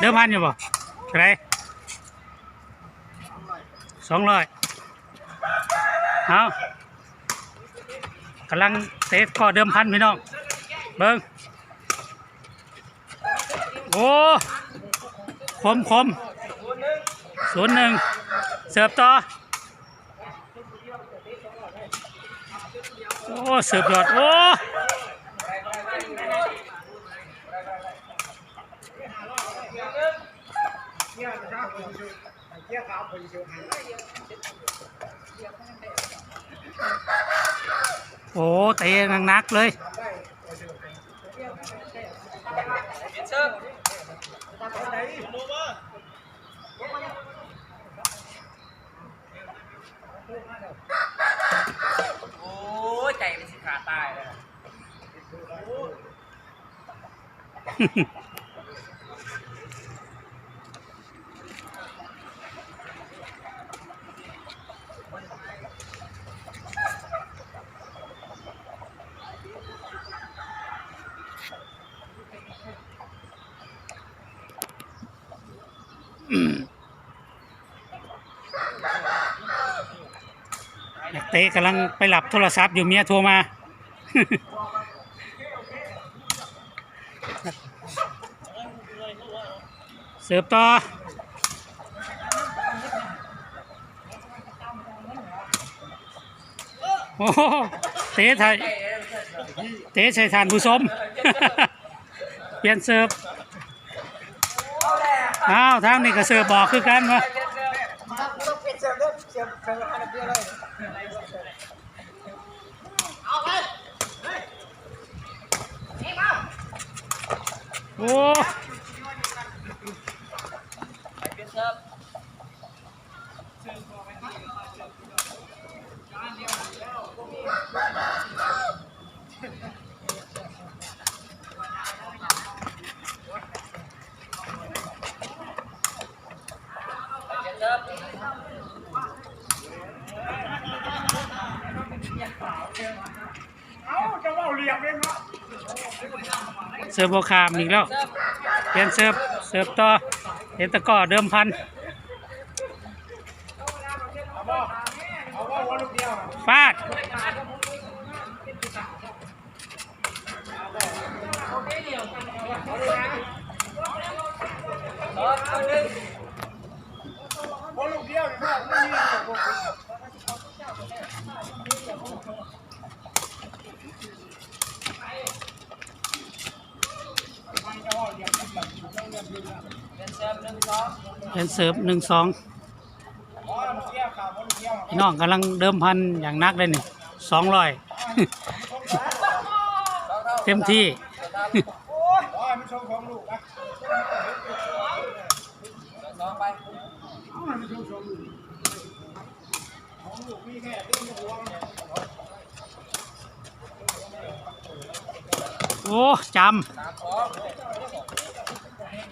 เดิมพันอยู่บ่เท่าไรสองร้อยเอากำลังเตะก่อเดิมพันพี่น้องเบิ้งโอ้คมคมศูนย์หนึ่งเสิร์ฟต่อ โอ้ เสิร์ฟยอด โอ้ โอ้เตะหนักๆเลยโอ้ยใจเป็นสิขาตายเลย เตะกำลังไปหลับโทรศัพท์อยู่เมียโทรมา เสิร์ฟต่อโอ้โหเตะไทยเตะใส่ทานผู้ชมเปลี่ยนเสิร์ฟ อ้าวทางนี้ก็เสือบอกคือกันวะโอ้งเปลี่ยนเสิร์ฟด้วยเสิร์ฟเสิร์ฟอันเดียวเลยเอาไป โอ้ เปลี่ยนเสิร์ฟเปลี่ยนเสิร์ฟ เสิร์ฟโบคามอีกแล้วเปลี่ยนเสิร์ฟเสิร์ฟต่อเห็นตะก้อเดิมพันฟาดสองเอาหนึ่งเป็นเสิร์ฟหนึ่งสอ เปลี่นเสิร์ฟหนึ่งสองพี่น้องกำลังเดิมพันอย่างนักเลยนี่สองร้อยเต็มที่สอ ง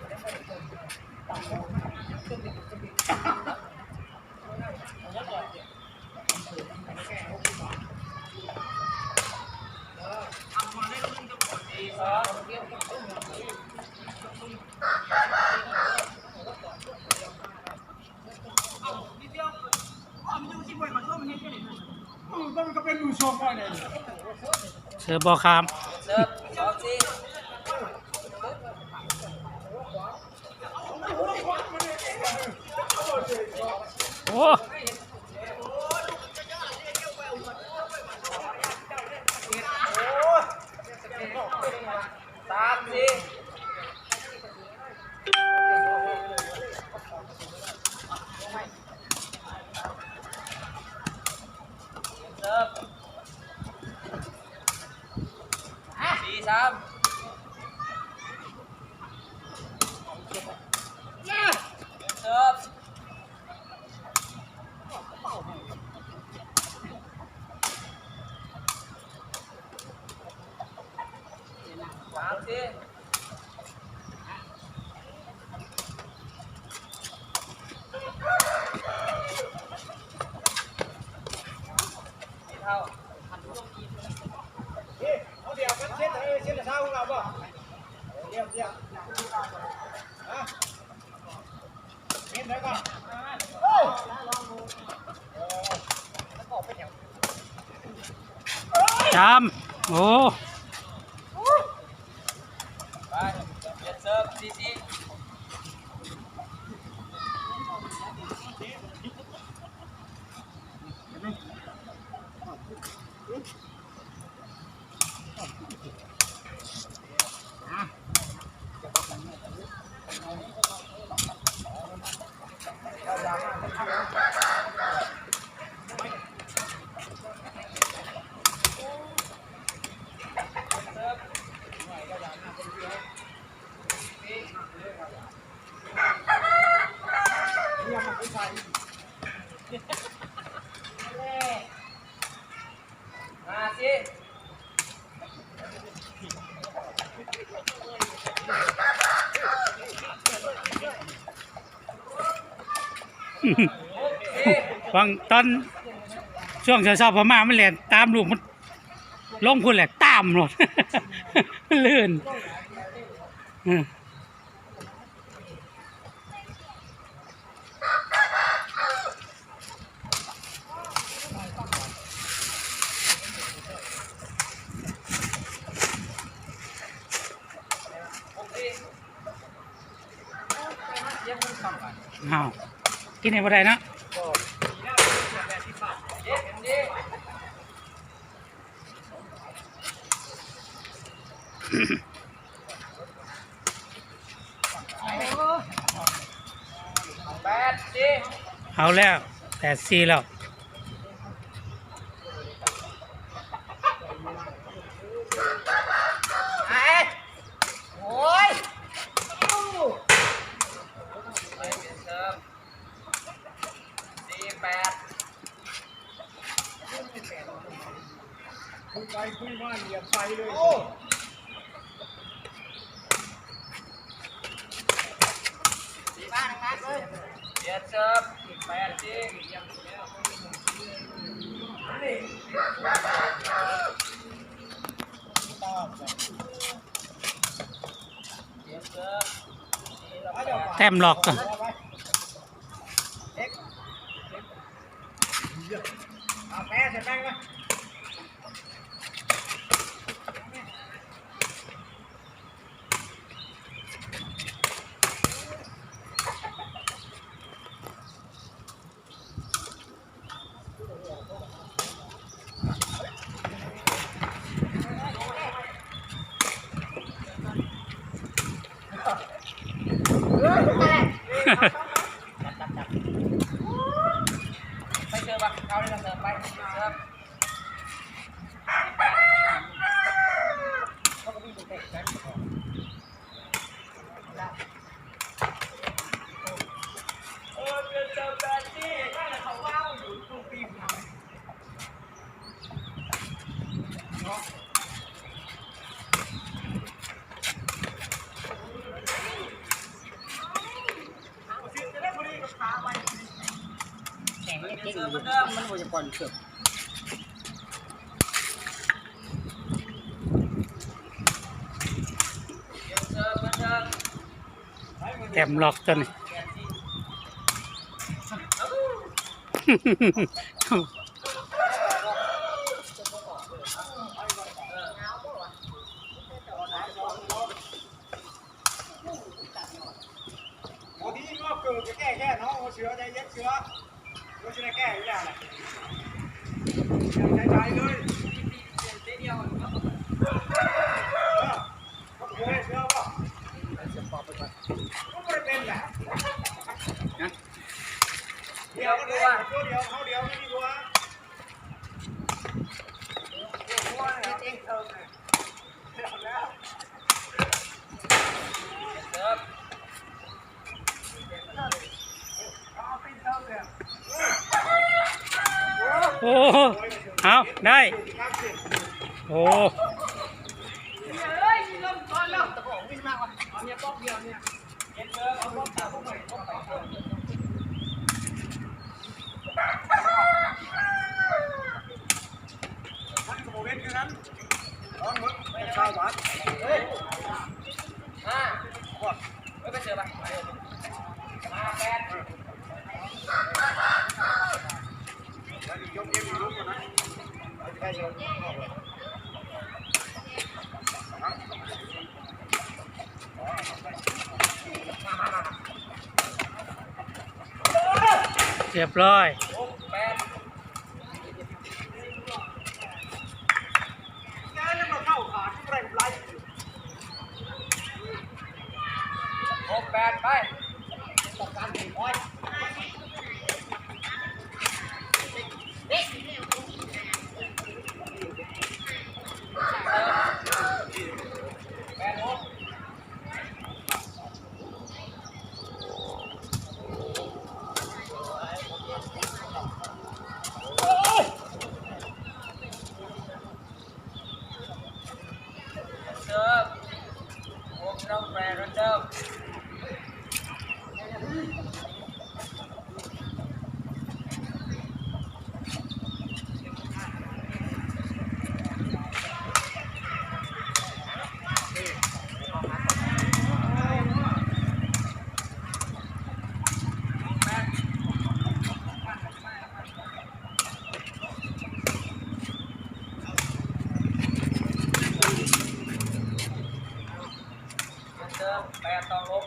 ไปโอ้จสามสองำเสิร์บอคามเสิร์ฟสองสี่ โอ้ สามสี่เสิร์ฟสี่สามเสิร์ฟ นได้ก่อนเฮ้ย จามโอ้ไปเสิร์ฟซีซี ฟังตอนช่วงเช้าๆพม่ามันแล่นตามลูกมันลงพุ่นแหละตามหมดลื่นอืมเอคำกันอ้าว กินให้บ่ได้เนาะเย็บเย็บแปดสิเอาแล้วแต่ซีแล้ว ไอ้โอ้ย ไปเจ็ดเซิร์ฟสี่แปด คุยไปคุยมาเหยียบไปเลยโอ้ สี่บ้านนะครับเจ็ดเซิร์ฟ แปดสิเจ็ดเซิร์ฟสี่ละแปดแต้มหลอกก่อนเอาแม่ใส่แป้งไหม ไปเจอปะเอาเลยนะเสิร์ฟไปเสิร์ฟ แข่งเก่งอยู่มันบ่จะปล่อยเกเสิร์ฟเหมือนเดิมแต้มหลอกตัวนี้ โอ้ที่งอกเกิดจะแก้แค่น้องเอใจเย็นเสือเราจะได้แก้อีกอย่างแหละใจเชียวเออ เขาเสือเสือป่ะก็ไม่เป็นแหละเดียวก็ได้ตัวเดียวเขาเดียวไม่ดีกว่า เสิร์ฟ โอ้เอาได้ โอ้ท่านก็บอกเว้นคือนั้นร้องมึงข้าวหวานเฮ้ย ห้าไม่ไปเสิร์ฟปะมาแปด เรียบร้อยหกแปดไป ต้องการหนึ่งร้อย แปดหกเสิร์ฟหกต้องแปดเดิม เดิมแปดต่อหก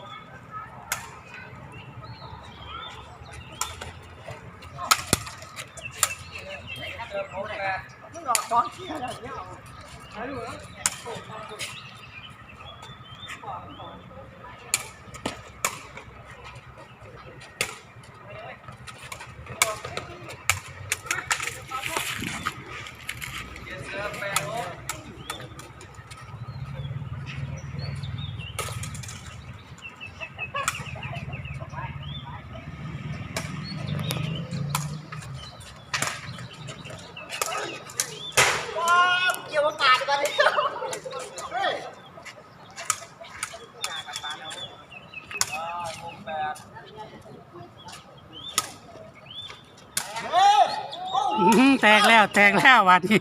เดิมหกแปดมึงออกบอลเชียอะไรเนี่ยไอ้ลูกเดิมแปดหก ว้าวเกี่ยวอากาศกันเลยเฮ้ย อ่าหกแปด เฮ้ยโอ้ อื้อหือ แตกแล้วแตกแล้ววันนี้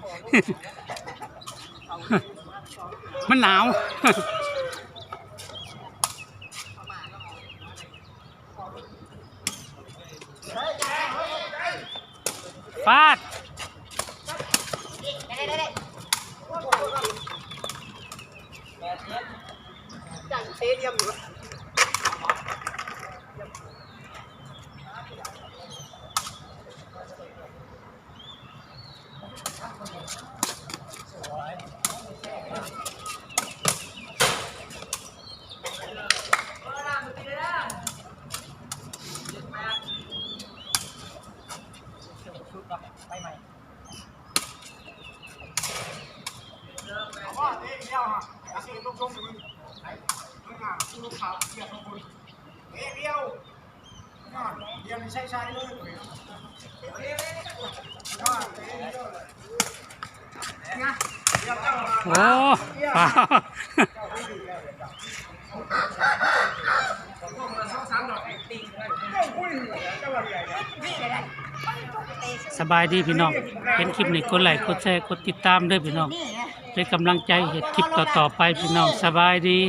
มันหนาวฟาด แปดเจ็ด จังเตเดียมอยู่ ไปใหม่ ว่าเตเดียวฮะอาศัยลูกชมมึงมึงอะลูกขาวเกี่ยวกับคุณเตเดียวน่าเดียวไม่ใช่ใช่เลยน่าเตเดียวเลยนะเดียวเจ้า มาโอ้เปล่าสบายดีพี่น้องเป็นคลิปนี้กดไลค์กดแชร์กดติดตามด้วยพี่น้องเป็นกำลังใจเหตุคลิปต่อๆไปพี่น้องสบายดี